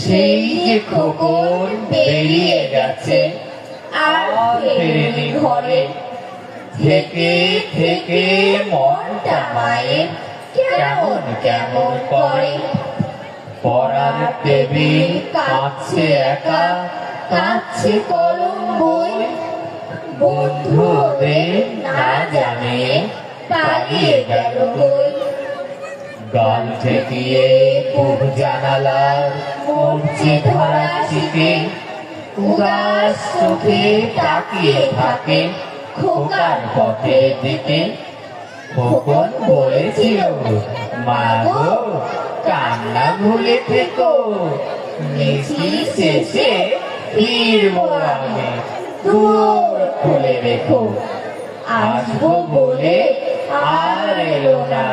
সেই যে খোকন বেরিয়ে গেছে, আর ফেরেনি ঘরে। থেকে থেকে মনটা মায়ের কেমন কেমন করে। পড়ার টেবিল কাঁদছে একা, কাঁদছে কলম বই। বন্ধু ওদের না জানে পালিয়ে গেল বই। গাল ঠেকিয়ে খুব জানালার মরছে ধরা চিকে উদাস চোখে তাকিয়ে থাকে খোকার পথের দিকে। খোকন বলেছিল মা গো কান্না ভুলে থেকো মিছিল শেষে ফিরবো আমি দুয়ার খুলে রেখো। আসব বলে আর এলো না।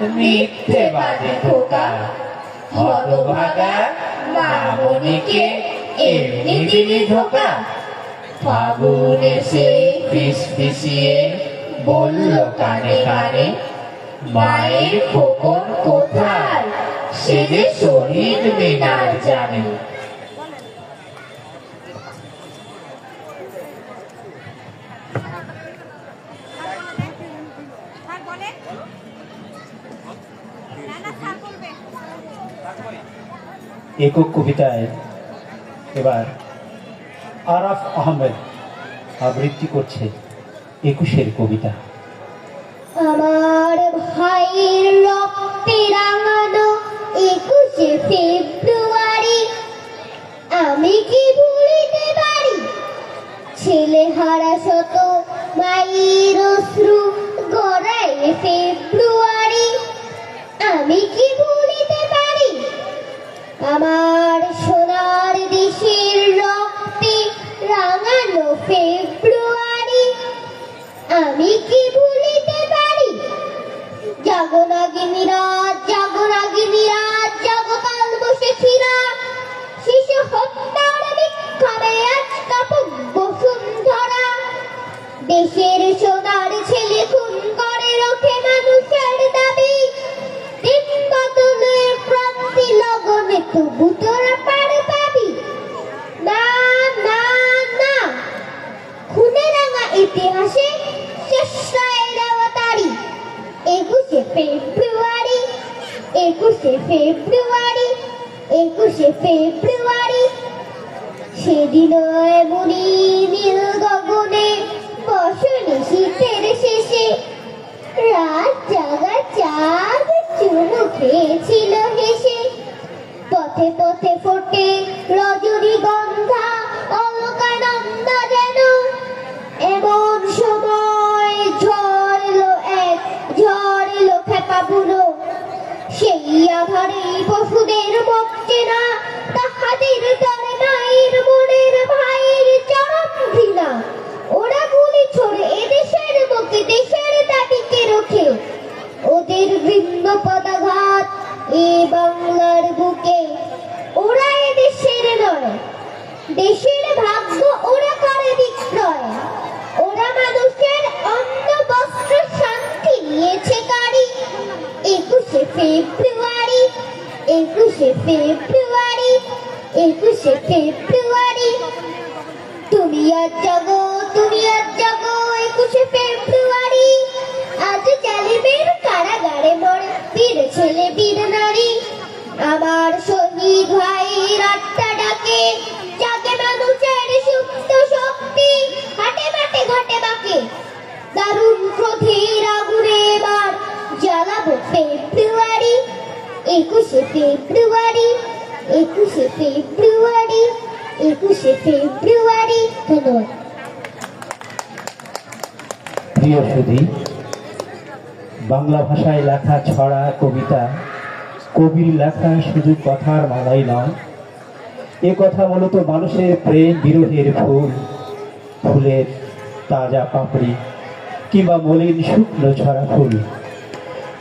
মিথ্যে বাজে খোকা। হতভাগা মামনিকে এমনি দিলি ধোকা। ফাগুন এসে ফিস ফিসিয়ে বলল কানে কানে, মায়ের খোকন কোথায়? সে যে শহীদ মিনার জানে। একক কবিতায় এবার আরাফ আহমেদ আবৃত্তি করছে একুশের কবিতা। আমার ভাইয়ের রক্তে রাঙানো একুশে ফেব্রুয়ারি, আমি কি ভুলিতে পারি? ছেলে হারা শত মায়ের আমার সোনার দেশের রক্তে রাঙানো ফেব্রুয়ারি আমি কি ভুলিতে পারি? জাগনাগিনী সেদিন এমনি নীল গগনে বসনে শীতের শেষে রাত জাগা চাঁদ চুমু খেয়েছিল হেসে। পথে পথে ফোটে রজনীগন্ধা অলকানন্দ যেন। এমন সময় ঝড় এক ঝড় এলো খেপা বুড়ো সেই আধারে পশুদের বকছে না একুশে ফেব্রুয়ারি একুশে ফেব্রুয়ারি। তুমি আজ জাগো, তুমি আজ জাগো একুশে ফেব্রুয়ারি। আজ জালিমের কারাগারে মরে বীর ছেলে, বীর নারী। আমার শহীদ ভাইয়ের আত্মা ডাকে, জাগে মানুষের সুপ্ত শক্তি। হাটে মাঠে, ঘাটে বাকে। দারুণ ক্রোধের আগুনে এবার জ্বালাবো ফেব্রুয়ারি। একুশে ফেব্রুয়ারি একুশে ফেব্রুয়ারি একুশে ফেব্রুয়ারি, ধন্যবাদ। প্রিয় সুধী, বাংলা ভাষায় লেখা ছড়া কবিতা, কবির লেখা শুধু কথার মালাই নয়, এ কথা মূলত মানুষের প্রেম বিরোধের ফুল, ফুলের তাজা পাপড়ি কিংবা মলিন শুকনো ছড়া ফুল।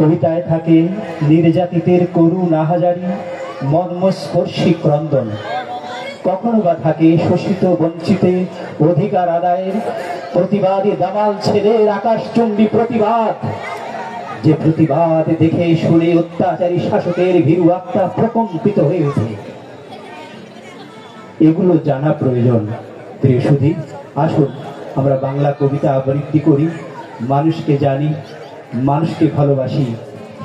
কবিতায় থাকে, নির্যাতিতের করুণ আহাজারি, মর্মস্পর্শী ক্রন্দন। কখনো বা থাকে শোষিত, বঞ্চিতে, অধিকার আদায়ের প্রতিবাদী দামাল ছেলের আকাশচুম্বী প্রতিবাদ। যে প্রতিবাদ দেখে শুনে অত্যাচারী শাসকের ভীরু আত্মা প্রকম্পিত হয়ে ওঠে। এগুলো জানা প্রয়োজন। প্রিয় সুধী, আসুন আমরা বাংলা কবিতা আবৃত্তি করি। মানুষকে জানি মানুষকে ভালোবাসি,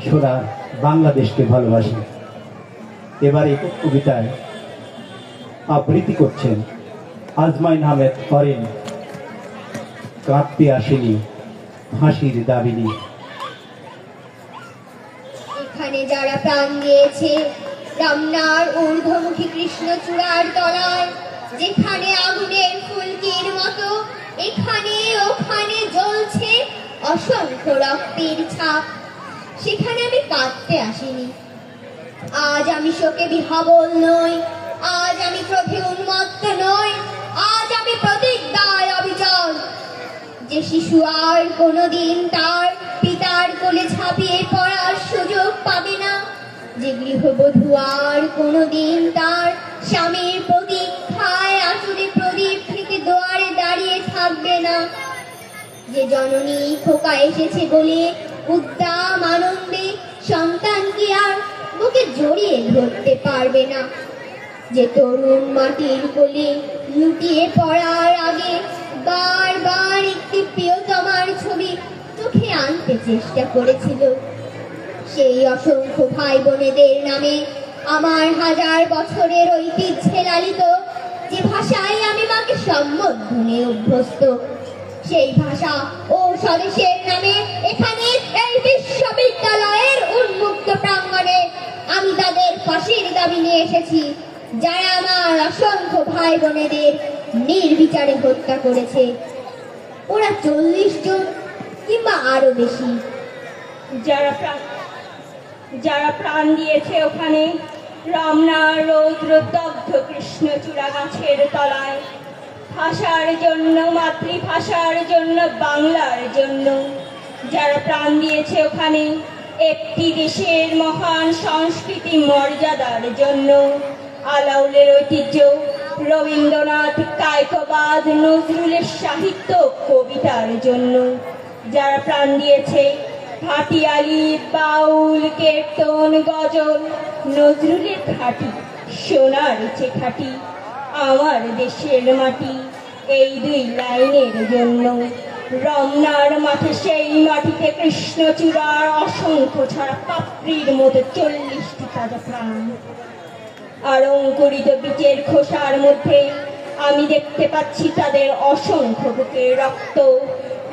সোনা বাংলাদেশকে ভালোবাসি। এবার এই কবিতায় আবৃত্তি করছেন আজমাইন আহমেদ করেন, কাঁদতে আসেনি, ফাঁসির দাবিনী। এখানে যারা প্রাণ দিয়েছে, রমনার ঊর্ধ্বমুখী কৃষ্ণচূড়ার তলায়, যেখানে আগুনের ফুলকির মতো, এখানে ওখানে জ্বলছে অসংখ্য রক্তের ছাপ। সেখানে আমি কাঁদতে আসিনি। আজ আমি শোকে বিহবল নই, আজ আমি ক্রোধে উন্মত্ত নই, আজ আমি প্রতিজ্ঞায় অবিচল। যে শিশু আর কোনোদিন তার পিতার কোলে ছাপিয়ে পড়ার সুযোগ পাবে না, যে গৃহবধূ আর কোনোদিন তার স্বামীর প্রতীক্ষায় যে জননী খোকা এসেছে বলে উদ্দাম আনন্দে সন্তানকে আর বুকে জড়িয়ে ধরতে পারবে না? যে তরুণ মাটির কোলে লুটিয়ে পড়ার আগে বারবার একটি প্রিয়তমার ছবি চোখে আনতে চেষ্টা করেছিল। সেই অসংখ্য ভাই বোনেদের নামে আমার হাজার বছরের ঐতিহ্যে লালিত যে ভাষায় আমি মাকে সম্বোধনে অভ্যস্ত। সেই ভাষা ও স্বদেশের নামে এখানে এই বিশ্ববিদ্যালয়ের উন্মুক্ত প্রাঙ্গণে আমি তাদের ফাঁসির দাবি নিয়ে এসেছি। যারা আমার অসংখ্য ভাই বোনেদের নির্বিচারে হত্যা করেছে। ওরা চল্লিশ জন কিংবা আরও বেশি। যারা যারা প্রাণ দিয়েছে ওখানে, রমনা রৌদ্র দগ্ধ কৃষ্ণচূড়া গাছের তলায়। ভাষার জন্য, মাতৃভাষার জন্য, বাংলার জন্য। যারা প্রাণ দিয়েছে ওখানে, একটি দেশের মহান সংস্কৃতি মর্যাদার জন্য। আলাউলের ঐতিহ্য, রবীন্দ্রনাথ কায়কবাদ, নজরুলের সাহিত্য, কবিতার জন্য। যারা প্রাণ দিয়েছে, ভাটিয়ালি, বাউল, কীর্তন, গজল, নজরুলের খাঁটি, সোনার যে খাঁটি। আমার দেশের মাটি, এই দুই লাইনের জন্য। রমনার মাঠে সেই মাটিতে কৃষ্ণচূড়ার অসংখ্য ছাড়া পাপড়ির মতো চল্লিশটি তাজা প্রাণ। আর অঙ্কুরিত বীজের খোসার মধ্যে আমি দেখতে পাচ্ছি তাদের অসংখ্য বুকের রক্ত।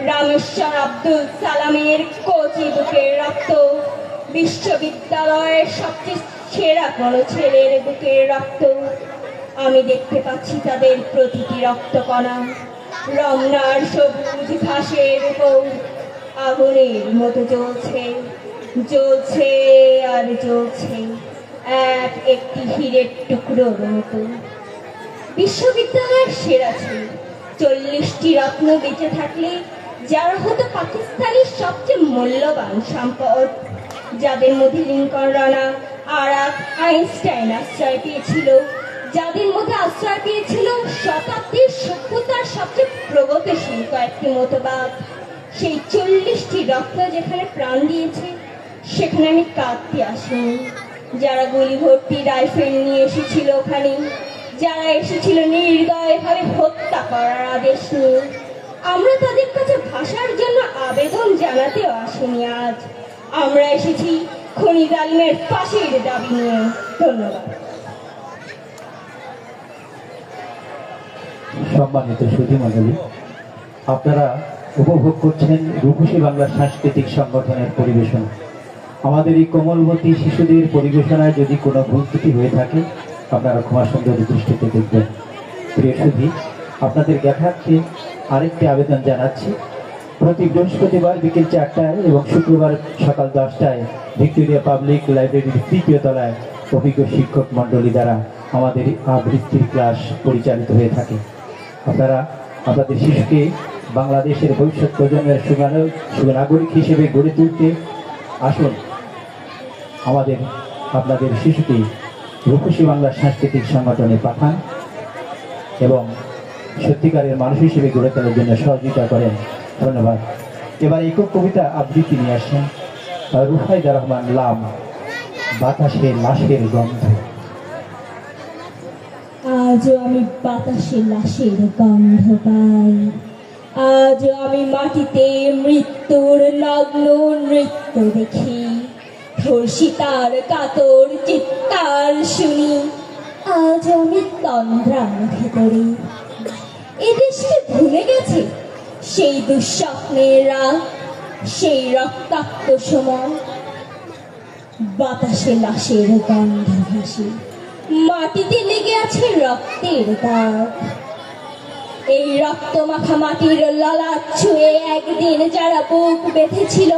রামেশ্বর আব্দুল সালামের কচি বুকের রক্ত। বিশ্ববিদ্যালয়ের সবচেয়ে সেরা কোনো ছেলের বুকের রক্ত। আমি দেখতে পাচ্ছি তাদের প্রতিটি রক্তকণা। রমনার সবুজ ঘাসের উপর আগুনের মতো জ্বলছে জ্বলছে আর জ্বলছে, এক একটি হীরের টুকরোর মতো। বিশ্ববিদ্যালয়ের সেরা ছিল, চল্লিশটি রত্ন বেঁচে থাকলে যারা হতো পাকিস্তানের সবচেয়ে মূল্যবান সম্পদ, যাদের মধ্যে লিঙ্কন রানা আরাক আইনস্টাইন আশ্রয় পেয়েছিল। যাদের মধ্যে আশ্রয় পেয়েছিল শতাব্দীর সভ্যতার সবচেয়ে প্রগতিশীল কয়েকটি মতবাদ। সেই চল্লিশটি রক্ত যেখানে প্রাণ দিয়েছে, সেখানে আমি কাঁদতে আসিনি। যারা গুলি ভর্তি রাইফেল নিয়ে এসেছিল ওখানে, যারা এসেছিল নির্দয়ভাবে হত্যা করার আদেশ নিয়ে, আমরা তাদের কাছে ভাষার জন্য আবেদন জানাতেও আসিনি আজ। আমরা এসেছি খনি জালিমের ফাঁসির দাবি নিয়ে। ধন্যবাদ। সম্মানিত সুধী মণ্ডলী, আপনারা উপভোগ করছেন রূপসী বাংলা সাংস্কৃতিক সংগঠনের পরিবেশন। আমাদের এই কোমলবতী শিশুদের পরিবেশনায় যদি কোনো ভুল ত্রুটি হয়ে থাকে, আপনারা ক্ষমা সুন্দর দৃষ্টিতে দেখবেন। প্রিয় সুধী, আপনাদের দেখাচ্ছে আরেকটি আবেদন জানাচ্ছি। প্রতি বৃহস্পতিবার বিকেল চারটায় এবং শুক্রবার সকাল দশটায় ভিক্টোরিয়া পাবলিক লাইব্রেরির তৃতীয় তলায় অভিজ্ঞ শিক্ষক মণ্ডলী দ্বারা আমাদের আবৃত্তির ক্লাস পরিচালিত হয়ে থাকে। আপনারা আপনাদের শিশুকে বাংলাদেশের ভবিষ্যৎ প্রজন্মের সুনাগরিক হিসেবে গড়ে তুলতে আসুন। আমাদের, আপনাদের শিশুকে রূপসী বাংলা সাংস্কৃতিক সংগঠনে পাঠান এবং সত্যিকারের মানুষ হিসেবে গড়ে তোলার জন্য সহযোগিতা করেন। ধন্যবাদ। এবার একক কবিতা আবৃত্তি নিয়ে আসেন রুফাইদা রহমান লাম, বাতাসে লাশের গন্ধ। আজও আমি বাতাসে লাশের গন্ধ পাই। আজও আমি মাটিতে মৃত্যুর লগ্ন নৃত্য দেখি। ধর্ষিতার কাতর চিৎকার শুনি। আজ আমি তন্দ্রার ভেতরে এ দেশকে ভুলে গেছে? সেই দুঃস্বপ্নের রাত, সেই রক্তাক্ত সময়। বাতাসে লাশের গন্ধ ভাসে। মাটিতে লেগে আছে রক্তের দাগ। এই রক্ত মাখা মাটির ললাট ছুঁয়ে একদিন যারা বুক বেঁধেছিল,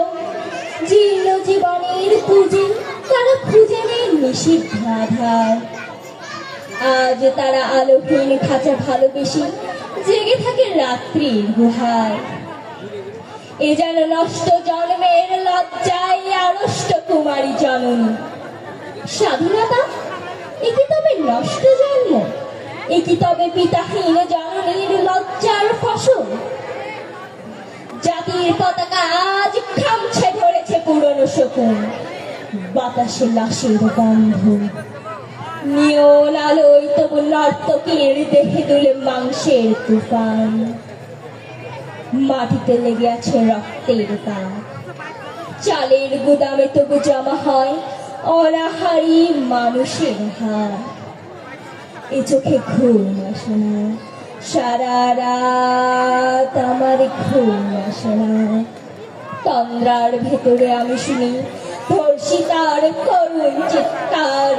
জীর্ণ জীবনের পুঁজি তারা খুঁজে নেই নিষিদ্ধ আজ তারা আলোহীন খাঁচা ভালোবেসে জেগে থাকে রাত্রির গুহায়। এ যেন নষ্ট জন্মের লজ্জায় আড়ষ্ট কুমারী জননী। স্বাধীনতা এ তবে নষ্ট জন্ম তবে পিতাহীন জননীর লজ্জার ফসল। জাতির পতাকা আজ খামছে ধরেছে পুরনো শকুন, বাতাসে লাশের গন্ধ। আলোয় তবু নর্তকীর দেখে তুলে মাংসের তুফান, মাটিতে লেগে আছে রক্তের দাগ। চালের গুদামে তবু জমা হয় অনাহারি মানুষের হার। এ চোখে ঘুম আসে না। সারা রাত আমার ঘুম আসে না। তন্দ্রার ভেতরে আমি শুনি ধর্ষিতার করুণ চিৎকার।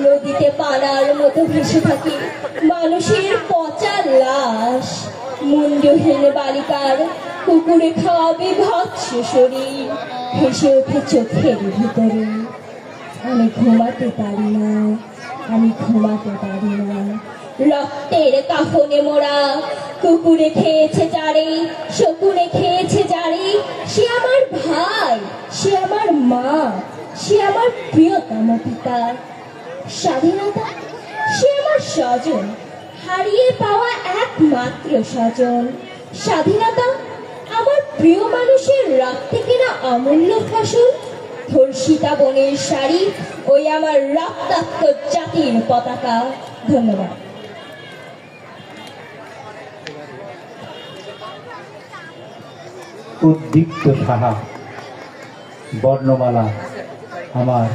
নদীতে পানার মতো ভেসে থাকি মানুষের পচা লাশ। মুন্ডহীন বালিকার কুকুরে খাওয়াবে ভৎস শরীর। ভেসে ওঠে চোখের ভিতরে। আমি ঘুমাতে পারি না, আমি ঘুমাতে পারি না। রক্তের কাফনে মোড়া কুকুরে খেয়েছে যারে, শকুনে খেয়েছে যারে, সে আমার ভাই, সে আমার মা, সে আমার প্রিয়তম পিতা। স্বাধীনতা, সে আমার স্বজন, হারিয়ে পাওয়া একমাত্র স্বজন। স্বাধীনতা, আমার প্রিয় মানুষের রক্তে কেনা অমূল্য ফসল ধর্ষিতা বনের শাড়ি ওই আমার রক্তাক্ত জাতির পতাকা। ধন্যবাদ। উদ্দীপ্ত সাহা, বর্ণমালা, আমার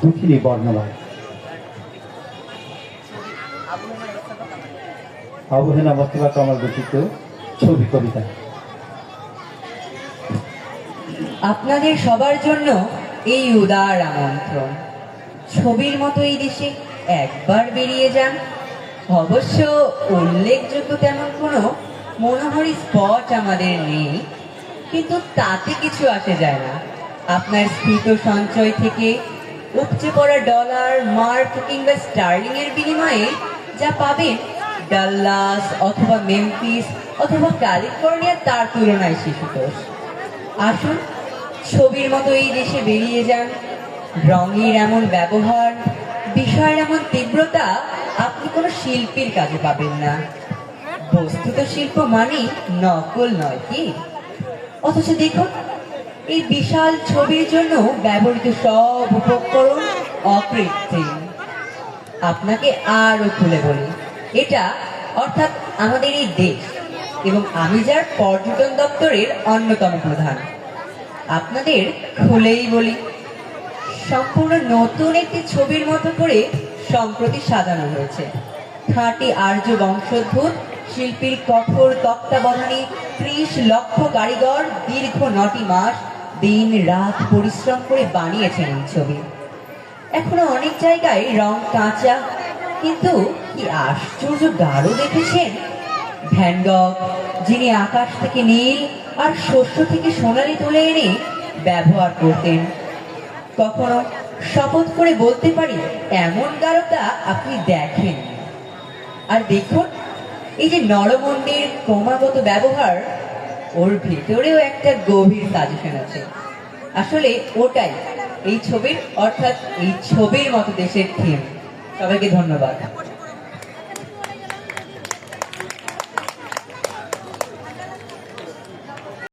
দুঃখিনী বর্ণমালা। অবহেলা মোস্তফা কামাল রচিত ছবি কবিতা। আপনাদের সবার জন্য এই উদার আমন্ত্রণ। ছবির মতো এই দেশে একবার বেরিয়ে যান। অবশ্য উল্লেখযোগ্য তেমন কোনো মনোহরী স্পট আমাদের নেই, কিন্তু তাতে কিছু আসে যায় না। আপনার স্ফীত সঞ্চয় থেকে উপচে পড়া ডলার, মার্ক কিংবা স্টার্লিং এর বিনিময়ে যা পাবেন ডাল্লাস অথবা মেমফিস অথবা ক্যালিফোর্নিয়া তার তুলনায় শিশুতোষ। আসুন ছবির মতো এই দেশে বেরিয়ে যান। রঙের এমন ব্যবহার, বিষয়ের এমন তীব্রতা আপনি কোনো শিল্পীর কাজে পাবেন না। বস্তুত শিল্প মানেই নকল নয় কি? অথচ দেখুন, এই বিশাল ছবির জন্য ব্যবহৃত সব উপকরণ অকৃত্রিম। আপনাকে আরও খুলে বলি, এটা অর্থাৎ আমাদের এই দেশ এবং আমি যার পর্যটন দপ্তরের অন্যতম প্রধান। আপনাদের খুলেই বলি, সম্পূর্ণ নতুন একটি ছবির মতো করে সম্প্রতি সাজানো হয়েছে। খাঁটি আর্য বংশোদ্ভূত, শিল্পীর কঠোর তত্ত্বাবধানে ত্রিশ লক্ষ কারিগর দীর্ঘ নটি মাস দিন রাত পরিশ্রম করে বানিয়েছেন এই ছবি। এখনও অনেক জায়গায় রং কাঁচা, কিন্তু কি আশ্চর্য গাঢ় দেখেছেন? ভ্যানগক যিনি আকাশ থেকে নীল আর শস্য থেকে সোনালি তুলে এনে ব্যবহার করতেন। কখনো শপথ করে বলতে পারি, এমন গাঢ়তা আপনি দেখেন আর দেখুন, এই যে নরমন্ডির ক্রমাগত ব্যবহার, ওর ভেতরেও একটা গভীর সাজেশন আছে। আসলে ওটাই, এই ছবির, অর্থাৎ এই ছবির মতো দেশের থিম সবাইকে ধন্যবাদ।